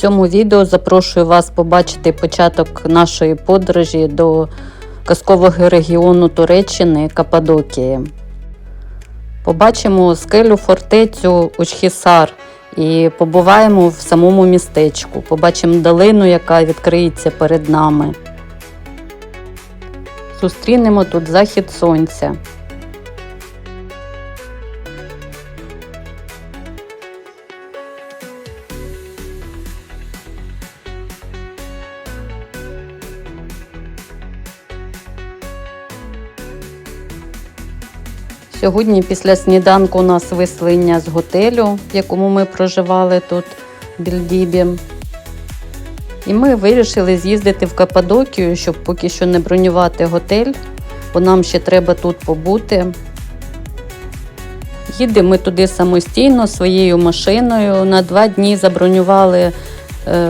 цьому відео запрошую вас побачити початок нашої подорожі до казкового регіону Туреччини Каппадокії. Побачимо скелю фортецю Учхісар і побуваємо в самому містечку. Побачимо долину, яка відкриється перед нами. Зустрінемо тут захід сонця. Сьогодні після сніданку у нас вислання з готелю, в якому ми проживали тут в Більдібі. І ми вирішили з'їздити в Каппадокію, щоб поки що не бронювати готель, бо нам ще треба тут побути. Їдемо ми туди самостійно своєю машиною. На два дні забронювали е,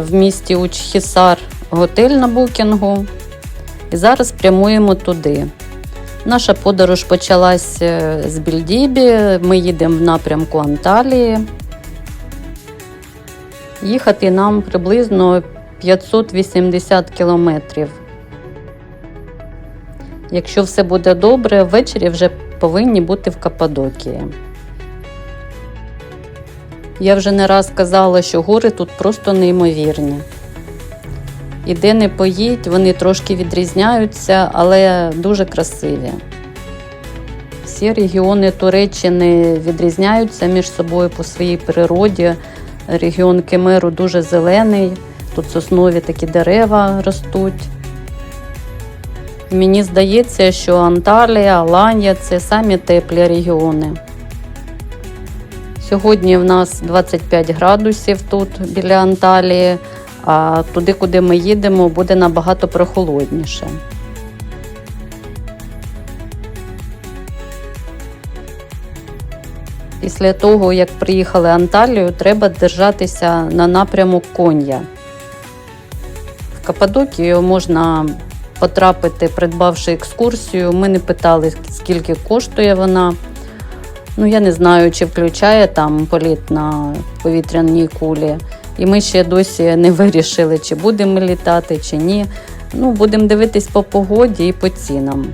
в місті Учхісар готель на букінгу. І зараз прямуємо туди. Наша подорож почалась е, з Більдібі. Ми їдемо в напрямку Анталії. Їхати нам приблизно 580 кілометрів. Якщо все буде добре, ввечері вже повинні бути в Каппадокії. Я вже не раз казала, що гори тут просто неймовірні. І де не поїдь, вони трошки відрізняються, але дуже красиві. Всі регіони Туреччини відрізняються між собою по своїй природі. Регіон Кемеру дуже зелений, тут соснові такі дерева ростуть. Мені здається, що Анталія, Аланія це самі теплі регіони. Сьогодні в нас 25 градусів тут біля Анталії, а туди, куди ми їдемо, буде набагато прохолодніше. Після того, як приїхали Анталію, треба держатися на напрямок Кон'я. В Каппадокію можна потрапити, придбавши екскурсію. Ми не питали, скільки коштує вона. Ну, я не знаю, чи включає там політ на повітряній кулі. І ми ще досі не вирішили, чи будемо літати, чи ні. Ну, будемо дивитись по погоді і по цінам.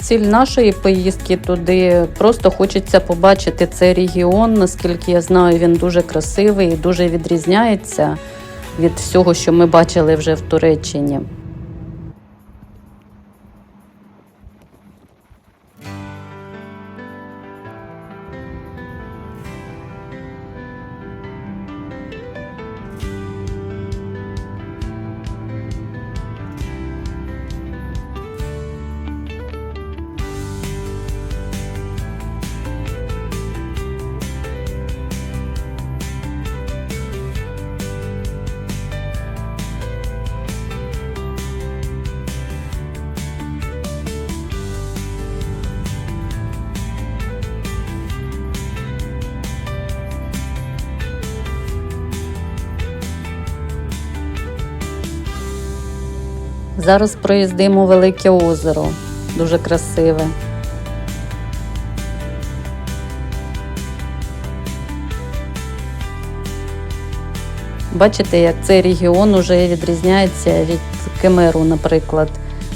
Ціль нашої поїздки туди просто хочеться побачити цей регіон. Наскільки я знаю, він дуже красивий і дуже відрізняється від всього, що ми бачили вже в Туреччині. Зараз проїздимо велике озеро, дуже красиве. Бачите, як цей регіон уже відрізняється від Кемеру, наприклад.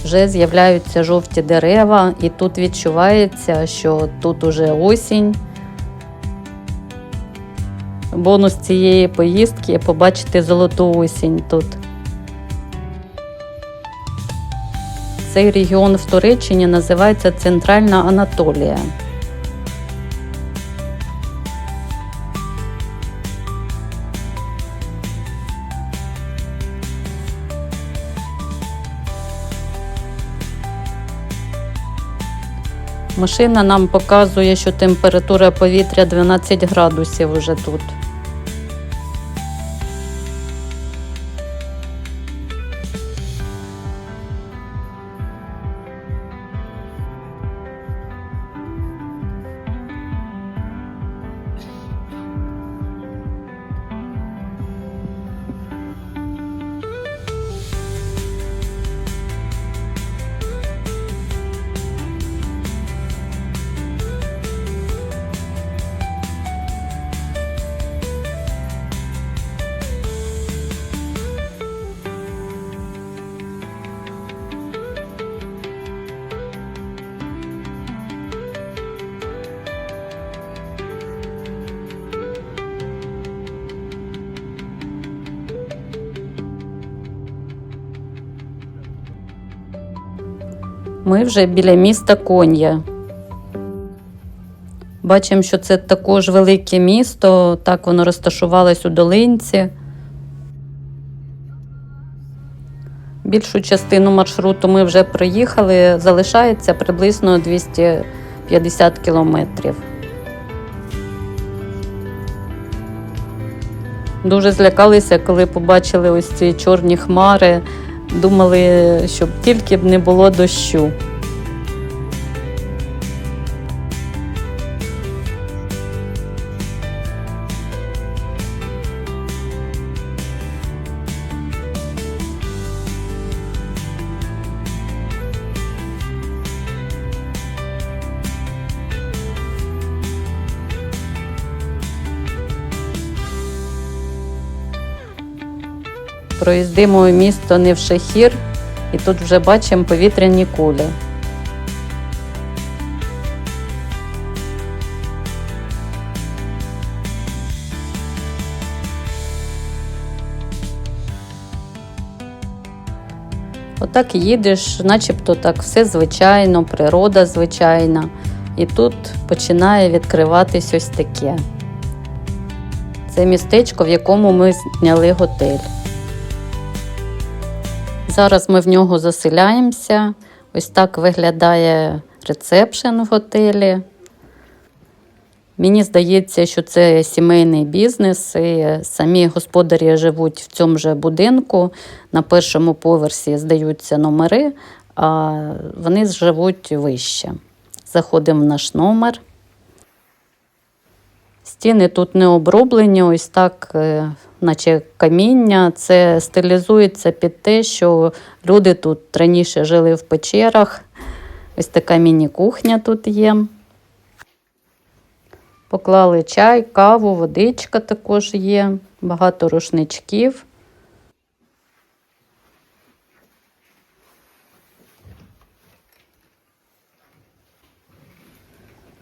Вже з'являються жовті дерева, і тут відчувається, що тут уже осінь. Бонус цієї поїздки побачити золоту осінь тут. Цей регіон в Туреччині називається Центральна Анатолія. Машина нам показує, що температура повітря 12 градусів уже тут. Ми вже біля міста Кон'я. Бачимо, що це також велике місто, так воно розташувалось у долинці. Більшу частину маршруту ми вже проїхали, залишається приблизно 250 кілометрів. Дуже злякалися, коли побачили ось ці чорні хмари. Думали, щоб тільки б не було дощу. Проїздимо місто Невшехір, і тут вже бачимо повітряні кулі. Отак їдеш, начебто так все звичайно, природа звичайна. І тут починає відкриватись ось таке. Це містечко, в якому ми зняли готель. Зараз ми в нього заселяємося. Ось так виглядає рецепшн в готелі. Мені здається, що це сімейний бізнес, і самі господарі живуть в цьому же будинку. На першому поверсі здаються номери, а вони живуть вище. Заходимо в наш номер. Стіни тут не оброблені, ось так, е, наче каміння. Це стилізується під те, що люди тут раніше жили в печерах. Ось така міні-кухня тут є. Поклали чай, каву, водичка також є, багато рушничків.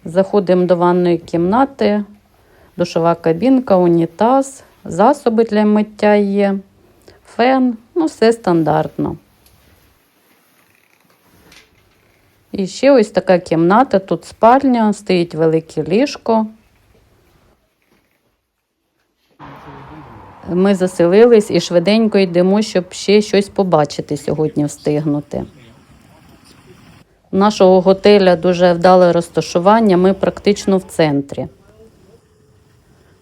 Заходимо до ванної кімнати, душова кабінка, унітаз, засоби для миття є, фен, ну все стандартно. І ще ось така кімната, тут спальня, стоїть велике ліжко. Ми заселились і швиденько йдемо, щоб ще щось побачити сьогодні встигнути. Нашого готеля дуже вдале розташування, ми практично в центрі.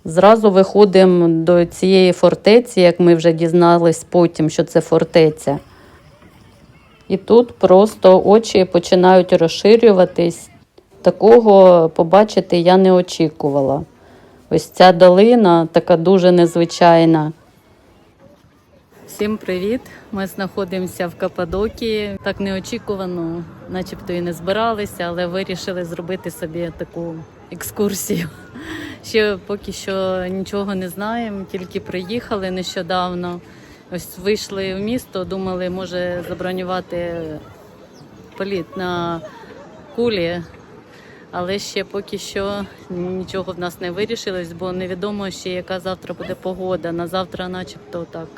Зразу виходимо до цієї фортеці, як ми вже дізнались потім, що це фортеця. І тут просто очі починають розширюватись. Такого побачити я не очікувала. Ось ця долина така дуже незвичайна. Всім привіт! Ми знаходимося в Каппадокії. Так неочікувано, начебто і не збиралися, але вирішили зробити собі таку екскурсію. Ще поки що нічого не знаємо, тільки приїхали нещодавно. Ось вийшли в місто, думали, може забронювати політ на кулі, але ще поки що нічого в нас не вирішилось, бо невідомо ще яка завтра буде погода. На завтра, начебто, так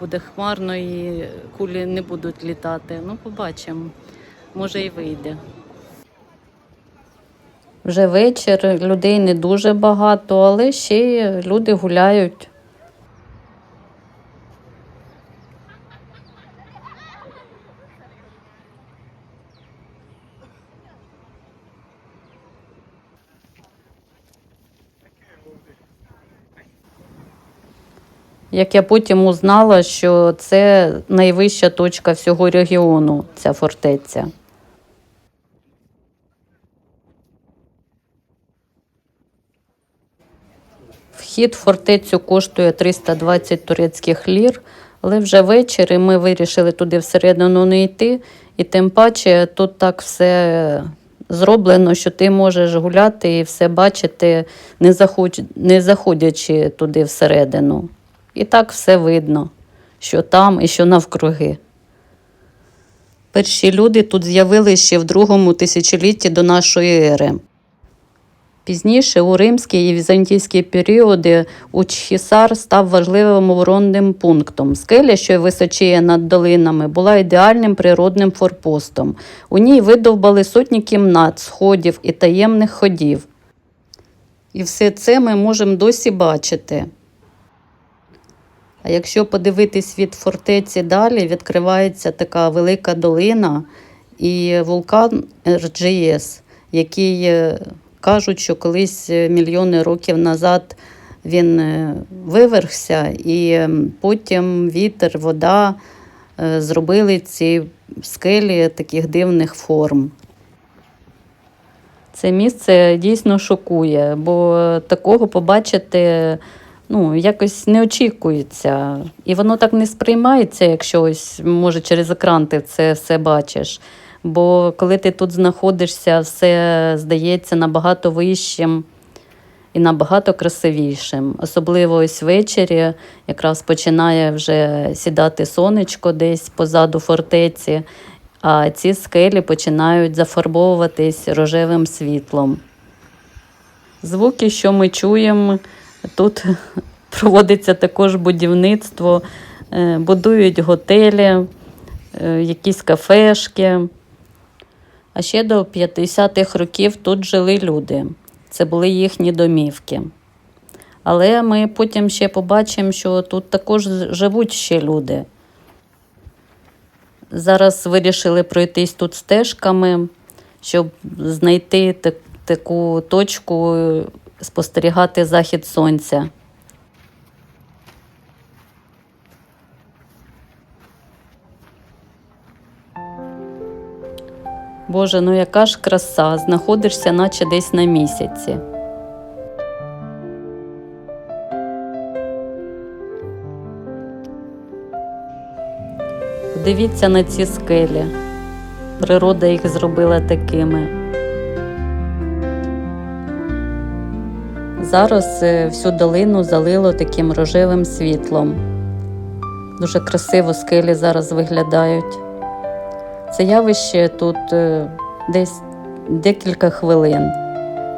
буде хмарно і кулі не будуть літати. Ну, побачимо, може і вийде. Вже вечір, людей не дуже багато, але ще люди гуляють. Як я потім узнала, що це найвища точка всього регіону, ця фортеця. Вхід в фортецю коштує 320 турецьких лір, але вже ввечері ми вирішили туди всередину не йти, і тим паче тут так все зроблено, що ти можеш гуляти і все бачити, не, заходячи туди всередину. І так все видно, що там і що навкруги. Перші люди тут з'явилися ще в другому тисячолітті до нашої ери. Пізніше у римські і візантійські періоди Учхісар став важливим оборонним пунктом. Скеля, що височіє над долинами, була ідеальним природним форпостом. У ній видовбали сотні кімнат, сходів і таємних ходів. І все це ми можемо досі бачити. А якщо подивитись від фортеці далі, відкривається така велика долина і вулкан RGS, який е, кажуть, що колись е, мільйони років назад він е, вивергся, і потім вітер, вода е, зробили ці скелі таких дивних форм. Це місце дійсно шокує, бо такого побачити ну, якось не очікується. І воно так не сприймається, якщо ось, може, через екран ти це все бачиш. Бо коли ти тут знаходишся, все здається набагато вищим і набагато красивішим. Особливо ось ввечері якраз починає вже сідати сонечко десь позаду фортеці, а ці скелі починають зафарбовуватись рожевим світлом. Звуки, що ми чуємо, тут проводиться також будівництво, е, будують готелі, е, якісь кафешки. А ще до 50-х років тут жили люди. Це були їхні домівки. Але ми потім ще побачимо, що тут також живуть ще люди. Зараз вирішили пройтись тут стежками, щоб знайти так- таку точку, е, спостерігати захід сонця. Боже, ну яка ж краса, знаходишся, наче десь на місяці. Подивіться на ці скелі. Природа їх зробила такими. Зараз е, всю долину залило таким рожевим світлом. Дуже красиво скелі зараз виглядають. Це явище тут е, десь декілька хвилин.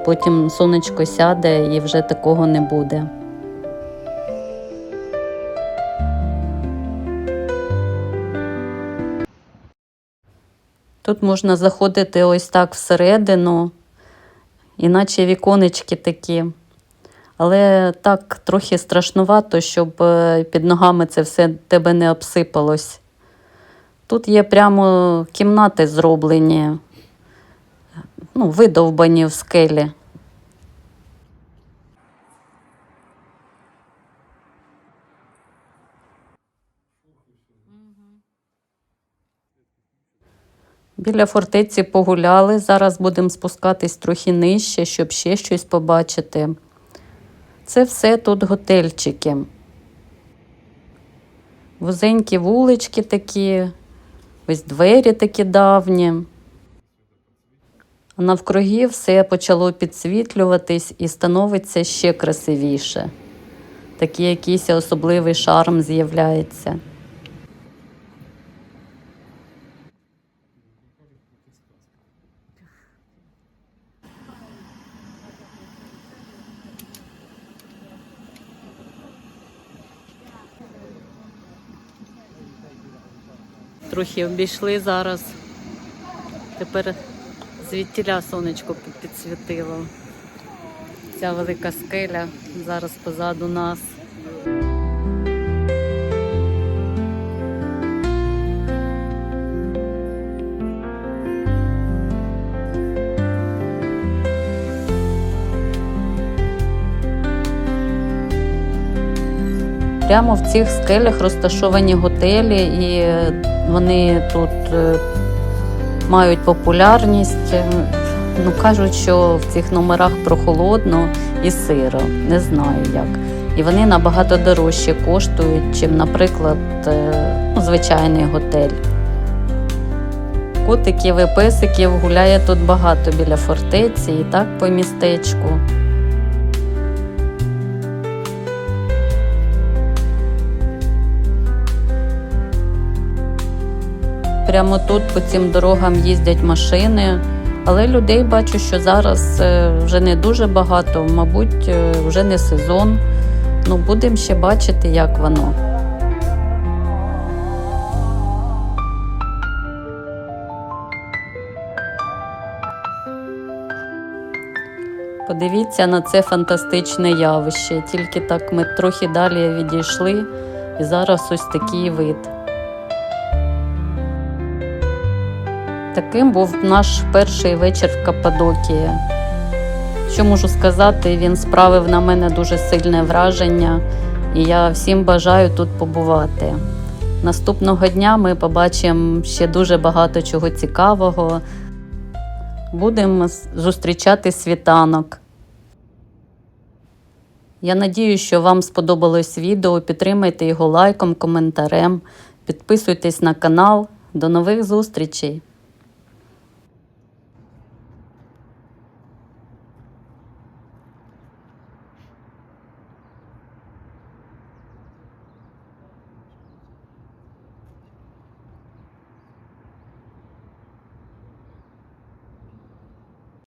Потім сонечко сяде і вже такого не буде. Тут можна заходити ось так всередину, іначе віконечки такі. Але так трохи страшнувато, щоб е, під ногами це все тебе не обсипалось. Тут є прямо кімнати зроблені, ну, видовбані в скелі. Біля фортеці погуляли. Зараз будемо спускатись трохи нижче, щоб ще щось побачити. Це все тут готельчики. Вузенькі вулички такі, ось двері такі давні. Навкруги все почало підсвітлюватись і становиться ще красивіше. Такий якийсь особливий шарм з'являється. Трохи обійшли зараз. Тепер звідтіля сонечко підсвітило. Ця велика скеля зараз позаду нас. Прямо в цих скелях розташовані готелі, і вони тут е, мають популярність. Е, Ну, кажуть, що в цих номерах прохолодно і сиро. Не знаю як. І вони набагато дорожче коштують, чим, наприклад, е, ну, звичайний готель. Котиків і песиків гуляє тут багато біля фортеці і так по містечку. Прямо тут по цим дорогам їздять машини, Але людей бачу, що зараз е, вже не дуже багато, мабуть, е, вже не сезон. Ну, будемо ще бачити, як воно. Подивіться на це фантастичне явище. Тільки так ми трохи далі відійшли, і зараз ось такий вид. Таким був наш перший вечір в Каппадокії. Що можу сказати, він справив на мене дуже сильне враження, і я всім бажаю тут побувати. Наступного дня ми побачимо ще дуже багато чого цікавого. Будемо зустрічати світанок. Я надію, що вам сподобалось відео. Підтримайте його лайком, коментарем, підписуйтесь на канал. До нових зустрічей!